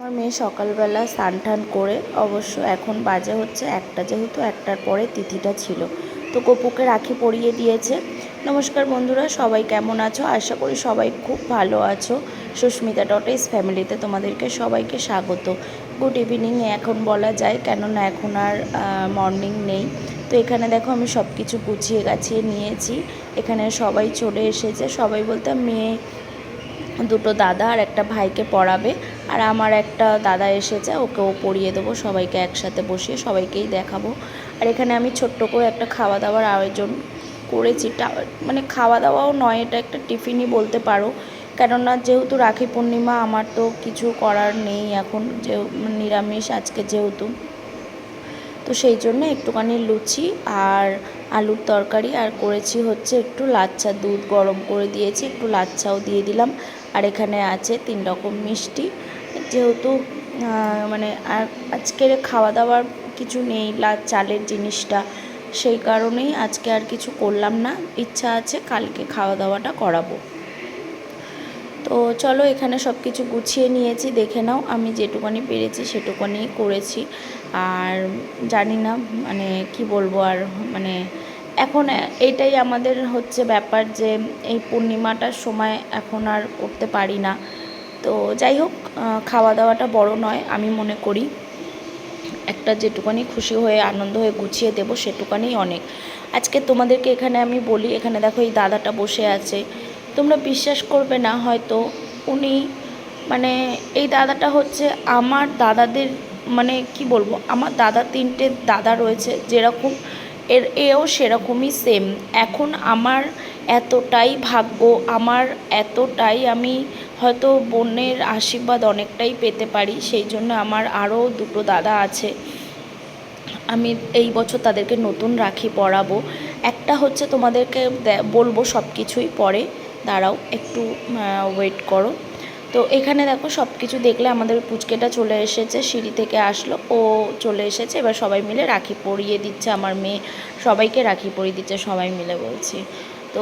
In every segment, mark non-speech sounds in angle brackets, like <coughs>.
আমার মেয়ে সকালবেলা স্নান টান করে, অবশ্য এখন বাজে হচ্ছে একটা যেহেতু একটার পরে তিথিটা ছিল। তো গপুকে রাখি পরিয়ে দিয়েছে। নমস্কার বন্ধুরা, সবাই কেমন আছো? আশা করি সবাই খুব ভালো আছো। সুস্মিতা ডটেস ফ্যামিলিতে তোমাদেরকে সবাইকে স্বাগত। গুড ইভিনিং এখন বলা যায়, কেননা এখন আর মর্নিং নেই। তো এখানে দেখো আমি সব কিছু গুছিয়ে গাছিয়ে নিয়েছি। এখানে সবাই চলে এসেছে। সবাই বলতে মেয়ে, দুটো দাদা আর একটা ভাইকে পড়াবে। আর আমার একটা দাদা এসেছে, ওকেও পড়িয়ে দেবো, সবাইকে একসাথে বসিয়ে সবাইকেই দেখাবো। আর এখানে আমি ছোট্ট করে একটা খাওয়া দাওয়ার আয়োজন করেছি। মানে খাওয়া দাওয়াও নয়, এটা একটা টিফিনই বলতে পারো। কেননা যেহেতু রাখি পূর্ণিমা, আমার তো কিছু করার নেই এখন, যে, নিরামিষ আজকে যেহেতু। তো সেই জন্য একটুখানি লুচি আর আলুর তরকারি, আর করেছি হচ্ছে একটু লাচ্ছা দুধ গরম করে দিয়েছি, একটু লাচ্ছাও দিয়ে দিলাম। আর এখানে আছে তিন রকম মিষ্টি। যেহেতু মানে আজকের খাওয়া দাওয়ার কিছু নেই, লা, চালের জিনিসটা, সেই কারণেই আজকে আর কিছু করলাম না। ইচ্ছা আছে কালকে খাওয়া দাওয়াটা করাবো। তো চলো এখানে সব কিছু গুছিয়ে নিয়েছি, দেখে নাও, আমি যেটুকানি পেরেছি সেটুকানি করেছি। আর জানি না মানে কি বলব আর মানে এখন এটাই আমাদের হচ্ছে ব্যাপার যে এই পূর্ণিমাটার সময় এখন আর করতে পারি না। তো যাই হোক খাওয়া দাওয়াটা বড় নয়, আমি মনে করি। একটা যেটুকানি খুশি হয়ে, আনন্দ হয়ে গুছিয়ে দেবো সেটুকানি অনেক। আজকে তোমাদেরকে এখানে আমি বলি, এখানে দেখো এই দাদাটা বসে আছে। তোমরা বিশ্বাস করবে না, হয়তো উনি মানে এই দাদাটা হচ্ছে আমার দাদাদের মানে কি বলব, আমার দাদা তিনটে দাদা রয়েছে, যেরকম এর, এও সেরকমই সেম এখন আমার এতটাই ভাগ্য, আমার এতটাই আমি হয়তো বোনের আশীর্বাদ অনেকটাই পেতে পারি, সেই জন্য আমার আরও দুটো দাদা আছে। আমি এই বছর তাদেরকে নতুন রাখি পরাবো। একটা হচ্ছে তোমাদেরকে বলব সব কিছুই পরে। দাঁড়াও, একটু ওয়েট করো। তো এখানে দেখো সব কিছু দেখলে আমাদের পুচকেটা চলে এসেছে, সিঁড়ি থেকে আসলো, ও চলে এসেছে। এবার সবাই মিলে রাখি পরিয়ে দিচ্ছে, আমার মেয়ে সবাইকে রাখি পরিয়ে দিচ্ছে, সবাই মিলে বলছি। তো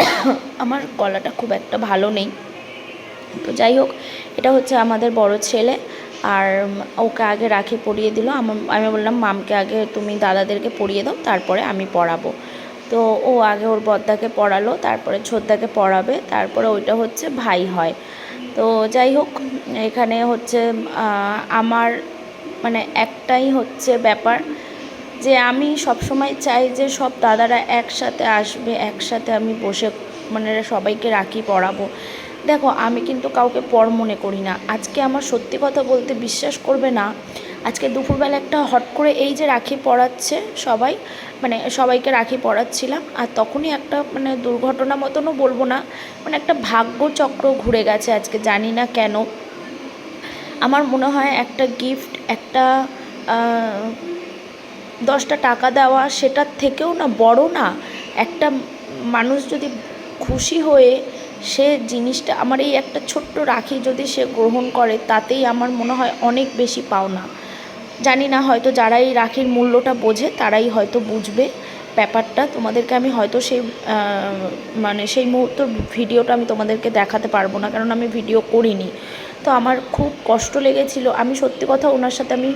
<coughs> আমার গলাটা খুব একটা ভালো নেই। তো যাই হোক, এটা হচ্ছে আমাদের বড় ছেলে। আর ওকে আগে রাখি পরিয়ে দিল। আমার- আমি বললাম, মামকে আগে তুমি দাদাদেরকে পরিয়ে দাও, তারপরে আমি পড়াবো। তো ও আগে ওর বদ্দাকে পড়ালো, তারপরে ছোদ্দাকে পড়াবে, তারপরে ওইটা হচ্ছে ভাই হয়। তো যাই হোক, এখানে হচ্ছে আমার মানে একটাই হচ্ছে ব্যাপার যে আমি সবসময় চাই যে সব দাদারা একসাথে আসবে, একসাথে আমি বসে মানে সবাইকে রাখি পড়াবো। দেখো, আমি কিন্তু কাউকে পর মনে করি না। আজকে আমার সত্যি কথা বলতে বিশ্বাস করবে না। আজকে দুপুরবেলা একটা হট করে এই যে রাখি পড়াচ্ছে সবাই মানে সবাইকে রাখি পড়াচ্ছিলাম আর তখনই একটা মানে দুর্ঘটনা মতনও বলব না মানে একটা ভাগ্যচক্র ঘুরে গেছে আজকে, জানি না কেন। আমার মনে হয় একটা গিফট একটা দশটা টাকা দেওয়া সেটার থেকেও না বড় না, একটা মানুষ যদি খুশি হয়ে সে জিনিসটা আমার এই একটা ছোট্ট রাখি যদি সে গ্রহণ করে, তাতেই আমার মনে হয় অনেক বেশি পাওনা। জানি না, হয়তো যারা এই রাখির মূল্যটা বোঝে, তারাই হয়তো বুঝবে ব্যাপারটা। তোমাদেরকে আমি হয়তো সেই মানে সেই মুহূর্তের ভিডিওটা আমি তোমাদেরকে দেখাতে পারব না, কারণ আমি ভিডিও করিনি। তো আমার খুব কষ্ট লেগেছিল। আমি সত্যি কথা ওনার সাথে আমি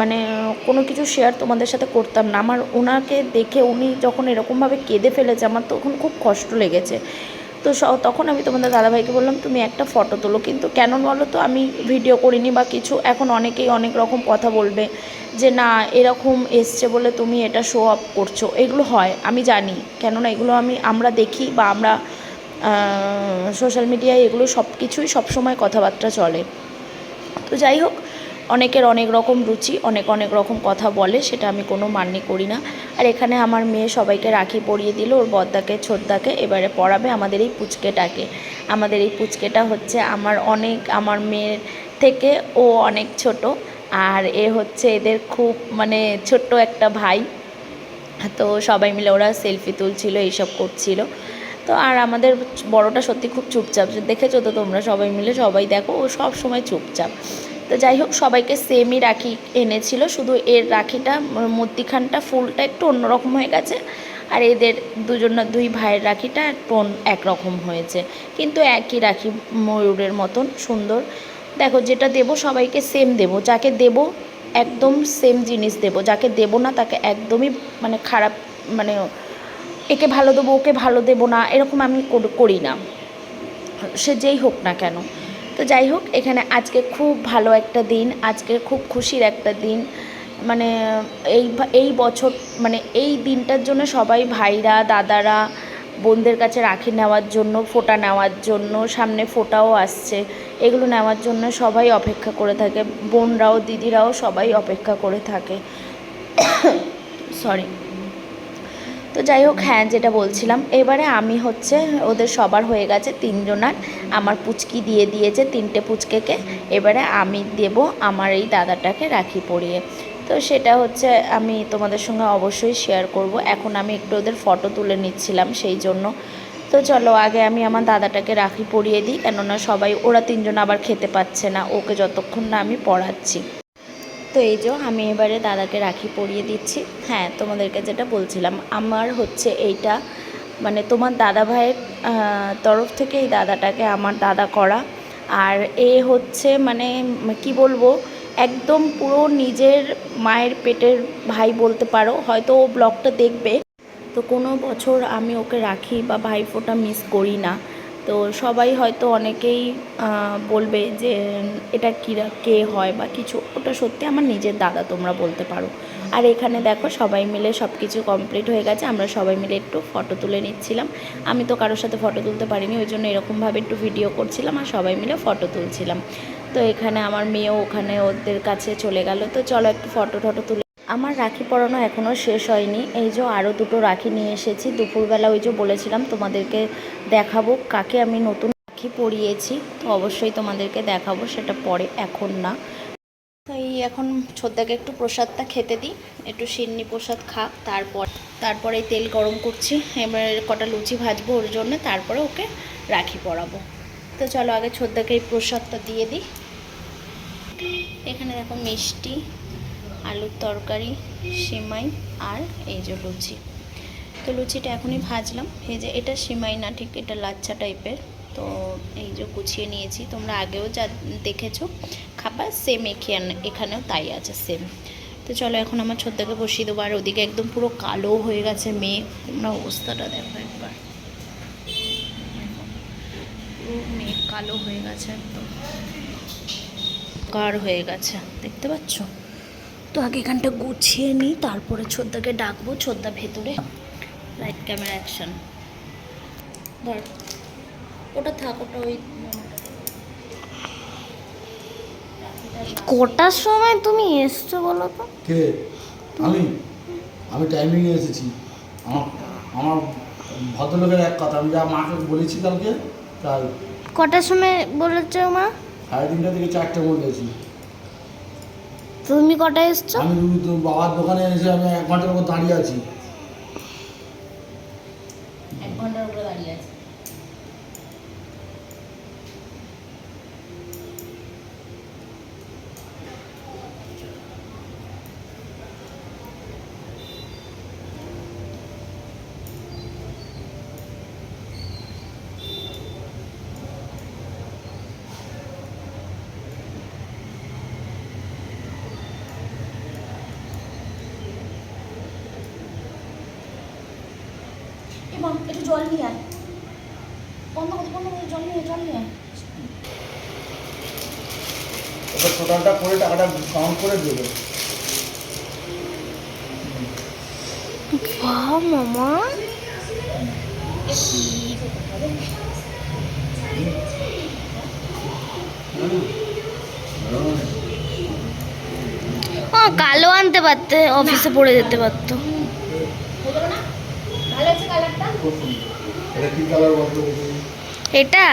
মানে কোনো কিছু শেয়ার তোমাদের সাথে করতাম না। আমার ওনাকে দেখে উনি যখন এরকমভাবে কেঁদে ফেলেছে, আমার তখন খুব কষ্ট লেগেছে। তো তখন আমি তোমাদের দাদাভাইকে বললাম, তুমি একটা ফটো তোলো। কিন্তু কেন বলো তো, আমি ভিডিও করিনি বা কিছু। এখন অনেকেই অনেক রকম কথা বলবে যে, না, এরকম এসছে বলে তুমি এটা শো আপ করছ। এগুলো হয়, আমি জানি। কেননা এগুলো আমি, আমরা দেখি বা আমরা সোশ্যাল মিডিয়ায় এগুলো সব কিছুই সবসময় কথাবার্তা চলে। তো যাই হোক অনেকের অনেক রকম রুচি, অনেক অনেক রকম কথা বলে, সেটা আমি কোনো মান্য করি না। আর এখানে আমার মেয়ে সবাইকে রাখি পরিয়ে দিল, ওর বদ্দাকে ছোদ্দাকে এবারে পড়াবে আমাদের এই পুচকেটাকে। আমাদের এই পুচকেটা হচ্ছে আমার অনেক, আমার মেয়ের থেকে ও অনেক ছোট, আর এ হচ্ছে এদের খুব মানে ছোট্ট একটা ভাই। তো সবাই মিলে ওরা সেলফি তুলছিল, এইসব করছিল। তো আর আমাদের বড়টা সত্যি খুব চুপচাপ। দেখেছ তো তোমরা সবাই মিলে? সবাই দেখো, ও সব সময় চুপচাপ। তো যাই হোক, সবাইকে সেমই রাখি এনেছিল। শুধু এর রাখিটা ম- মধ্যিখানটা ফুলটা একটু অন্যরকম হয়ে গেছে। আর এদের দুজন দুই ভাইয়ের রাখিটা অন- একরকম হয়েছে। কিন্তু একই রাখি ময়ূরের মতন সুন্দর। দেখো, যেটা দেবো সবাইকে সেম দেবো। যাকে দেবো একদম সেম জিনিস দেবো। যাকে দেবো না, তাকে একদমই মানে খারাপ মানে একে ভালো দেবো, ওকে ভালো দেবো না, এরকম আমি করি না। সে যেই হোক না কেন। তো যাই হোক, এখানে আজকে খুব ভালো একটা দিন, আজকে খুব খুশির একটা দিন। মানে এই এই বছর মানে এই দিনটার জন্য সবাই ভাইরা, দাদারা, বোনদের কাছে রাখি নেওয়ার জন্য, ফোঁটা নেওয়ার জন্য, সামনে ফোঁটাও আসছে। এগুলো নেওয়ার জন্য সবাই অপেক্ষা করে থাকে, বোনরাও, দিদিরাও সবাই অপেক্ষা করে থাকে। <coughs> সরি তো যাই হোক হ্যাঁ যেটা বলছিলাম, এবারে আমি হচ্ছে ওদের সবার হয়ে গেছে তিনজনার আমার পুচকি দিয়ে দিয়েছে তিনটে পুচকেকে। এবারে আমি দেব আমার এই দাদাটাকে রাখি পরিয়ে। তো সেটা হচ্ছে আমি তোমাদের সঙ্গে অবশ্যই শেয়ার করব। এখন আমি একটু ওদের ফটো তুলে নিচ্ছিলাম সেই জন্য। তো চলো, আগে আমি আমার দাদাটাকে রাখি পরিয়ে দিই, কেননা সবাই, ওরা তিনজন আবার খেতে পাচ্ছে না, ওকে যতক্ষণ না আমি পড়াচ্ছি। তো এই যে আমি এবারে দাদাকে রাখি পরিয়ে দিচ্ছি। হ্যাঁ তোমাদেরকে যেটা বলছিলাম, আমার হচ্ছে এইটা মানে তোমার দাদা ভাইয়ের তরফ থেকে এই দাদাটাকে আমার দাদা করা। আর এ হচ্ছে মানে কি বলব, একদম পুরো নিজের মায়ের পেটের ভাই বলতে পারো, হয়তো ও ব্লগটা দেখবে। তো কোনো বছর আমি ওকে রাখি বা ভাইফোঁটা মিস করি না। তো সবাই হয়তো অনেকেই বলবে যে এটা কিরা কে হয় বা কিছু। ওটা সত্যি আমার নিজের দাদা তোমরা বলতে পারো। আর এখানে দেখো সবাই মিলে সব কিছু কমপ্লিট হয়ে গেছে। আমরা সবাই মিলে একটু ফটো তুলে নিচ্ছিলাম। আমি তো কারোর সাথে ফটো তুলতে পারিনি, ওই জন্য এরকমভাবে একটু ভিডিও করছিলাম আর সবাই মিলে ফটো তুলছিলাম। তো এখানে আমার মেয়েও ওখানে ওদের কাছে চলে গেল। তো চলো একটু ফটো টটো তুলে আমার রাখি পরানো এখনও শেষ হয়নি। এই যে আরও দুটো রাখি নিয়ে এসেছি। দুপুরবেলা ওই যে বলেছিলাম তোমাদেরকে দেখাবো কাকে আমি নতুন রাখি পরিয়েছি। তো অবশ্যই তোমাদেরকে দেখাবো, সেটা পরে এখন না। তো এই এখন ছোদ্দাকে একটু প্রসাদটা খেতে দিই। একটু সিন্নি প্রসাদ খাক, তারপর, তারপরে তেল গরম করছি। এবার কটা লুচি ভাজবো ওর জন্য, তারপরে ওকে রাখি পরাবো। তো চলো আগে ছোদ্দাকে এই প্রসাদটা দিয়ে দিই। এখানে দেখো মিষ্টি। আলুর তরকারি, সিমাই আর এই যে লুচি। তো লুচিটা এখনই ভাজলাম। যে এটা সিমাই না, ঠিক এটা লাচ্চা টাইপের। তো এই যে গুছিয়ে নিয়েছি। তোমরা আগেও যা দেখেছ খাবার সেম এখানে, এখানেও তাই আছে সেম তো চলো এখন আমার ছোট্টকে বসিয়ে দেবো। আর ওদিকে একদম পুরো কালো হয়ে গেছে মেয়ে তোমরা অবস্থাটা দেখো একবার। পুরো মেয়ে কালো হয়ে গেছে একদম। কার হয়ে গেছে। দেখতে পাচ্ছ? তো আগে এখানটা গুছিয়ে নিই তারপরে ছোদ্দাকে ডাকবো ছোদ্দা ভেতরে। লাইট ক্যামেরা অ্যাকশন ধর ওটা থাক ওটা ওই কটার সময় তুমি এসছো বলো তো? কে? আমি? আমি টাইমিংয়ে এসেছি। আমার আমার ভদ্রলোকের এক কথা আমি যা মাকে বলেছি কালকে তাই। কটার সময় বলেছ মা? সাড়ে তিনটা থেকে চারটে বলেছি তুমি কটায় এসছো? আমি বাবার দোকানে এসে আমি এক ঘণ্টার মতো দাঁড়িয়ে আছি এক ঘণ্টার উপরে দাঁড়িয়ে আছে এবং একটু জল নিয়ে আয়। বন্ধ করতে বন্ধ করতে জল নিয়ে জল নিয়ে। ওটা টোটালটা করে টাকাটা কাউন্ট করে দেবে বাহ মামা। ও কালো আনতে পারতে অফিসে পড়ে যেতে পারতো হয়ে যাবে না ভালো আছে কালারটা খুব সুন্দর এটা কালার বলতো এটা?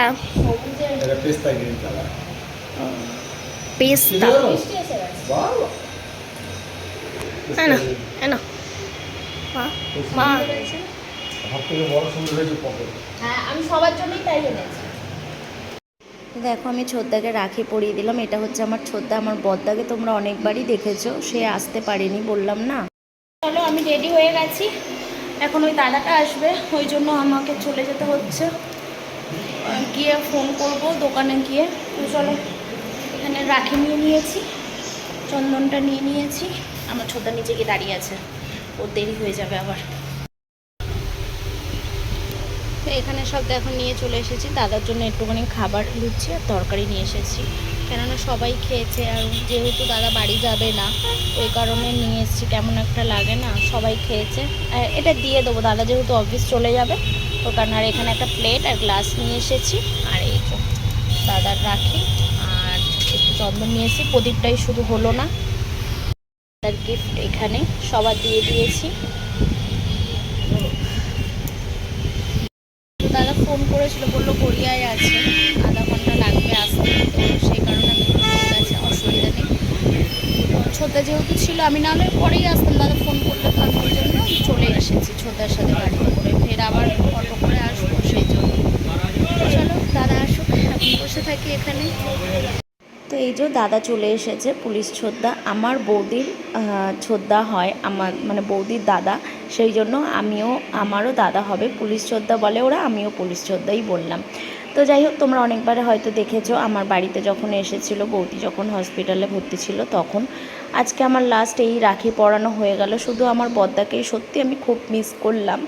এটা পেস্তা গ্রিন কালার পেস্তা। হ্যাঁ মা আমি সবার জন্যই তাই এনেছি। দেখো আমি ছোদ্দাকে রাখি পরিয়ে দিলাম। এটা হচ্ছে আমার ছোদ্দা আমার বদ্দাকে তোমরা অনেকবারই দেখেছ। সে আসতে পারেনি বললাম না। চলো আমি রেডি হয়ে গেছি। এখন ওই দাদাটা আসবে, ওই জন্য আমাকে চলে যেতে হচ্ছে। গিয়ে ফোন করব দোকানে গিয়ে। চলো, এখানে রাখি নিয়ে নিয়েছি, চন্দনটা নিয়ে নিয়েছি। আমার ছোটা নিচে গিয়ে দাঁড়িয়ে আছে, ওর দেরি হয়ে যাবে আবার। এখানে সব দেখো, নিয়ে চলে এসেছি। দাদার জন্য একটুখানি খাবার লুচি আর তরকারি নিয়ে এসেছি। কেননা সবাই খেয়েছে আর যেহেতু দাদা বাড়ি যাবে না, ওই কারণে নিয়ে এসেছি, কেমন একটা লাগে না, সবাই খেয়েছে। আর এটা দিয়ে দেবো, দাদা যেহেতু অফিস চলে যাবে ওই কারণে আর এখানে একটা প্লেট আর গ্লাস নিয়ে এসেছি। আর এই তো দাদার রাখি, আর একটু চন্দন নিয়ে এসেছি, প্রদীপটাই শুধু হলো না। তার গিফট এখানে সবার দিয়ে দিয়েছি। দাদা ফোন করেছিল, বলল গড়িয়ায় আছে, আধা ঘণ্টা লাগবে আসতে তো সেই কারণে আমি বললাম, ঠিক আছে অসুবিধা নেই তো ছোটা যেহেতু ছিল, আমি না হলে পরেই আসতাম। দাদা ফোন করলে তো আমি জন্য চলে এসেছি ছোটার সাথে গাড়িতে করে। ফের আবার অটো করে আসব সেই জন্য। চলো, দাদা আসুক এখন বসে থাকি এখানে। তো এই যে দাদা চলে এসেছে, পুলিশ ছোদ্দা আমার বৌদির ছোদ্দা হয়, আমার মানে বৌদির দাদা। সেই জন্য আমিও, আমারও দাদা হবে। পুলিশ ছোদ্দা বলে ওরা, আমিও পুলিশ ছোদ্দাই বললাম। তো যাই হোক, তোমরা অনেকবার হয়তো দেখেছ, আমার বাড়িতে যখন এসেছিল, বৌদি যখন হসপিটালে ভর্তি ছিল, তখন আজকে আমার লাস্ট এই রাখি পরানো হয়ে গেল। শুধু আমার বদ্দাকেই সত্যি আমি খুব মিস করলাম।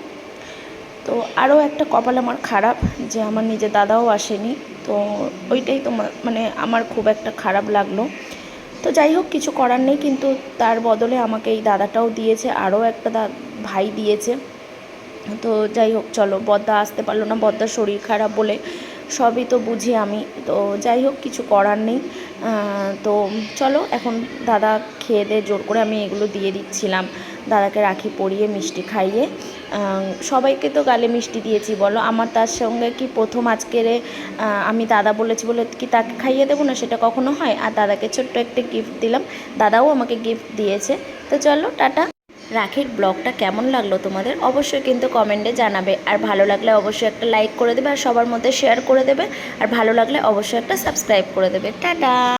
তো আরও একটা কপাল আমার খারাপ যে আমার নিজের দাদাও আসেনি। তো ওইটাই তোমার মানে আমার খুব একটা খারাপ লাগল। তো যাই হোক, কিছু করার নেই, কিন্তু তার বদলে আমাকে এই দাদাটাও দিয়েছে, আরও একটা ভাই দিয়েছে। তো যাই হোক, চলো, বদ্দা আসতে পারল না। বদ্দার শরীর খারাপ বলে সবই তো বুঝি আমি। তো যাই হোক, কিছু করার নেই। তো চলো, এখন দাদা খেয়ে দিয়ে জোর করে আমি এগুলো দিয়ে দিচ্ছিলাম। দাদাকে রাখি পরিয়ে, মিষ্টি খাইয়ে। সবাইকে তো গালে মিষ্টি দিয়েছি, বলো। আমার তার সঙ্গে কি প্রথম আজকের আমি দাদা বলেছি বলে কি তাকে খাইয়ে দেবো না, সেটা কখনো হয়? আর দাদাকে ছোট্ট একটা গিফট দিলাম। দাদাও আমাকে গিফট দিয়েছে। তো চলো, টাটা। রাখির ব্লগটা কেমন লাগল তোমাদের অবশ্যই কিন্তু কমেন্টে জানাবে। আর ভালো লাগলে অবশ্যই একটা লাইক করে দেবে আর সবার মধ্যে শেয়ার করে দেবে। আর ভালো লাগলে অবশ্যই একটা সাবস্ক্রাইব করে দেবে। টাটা!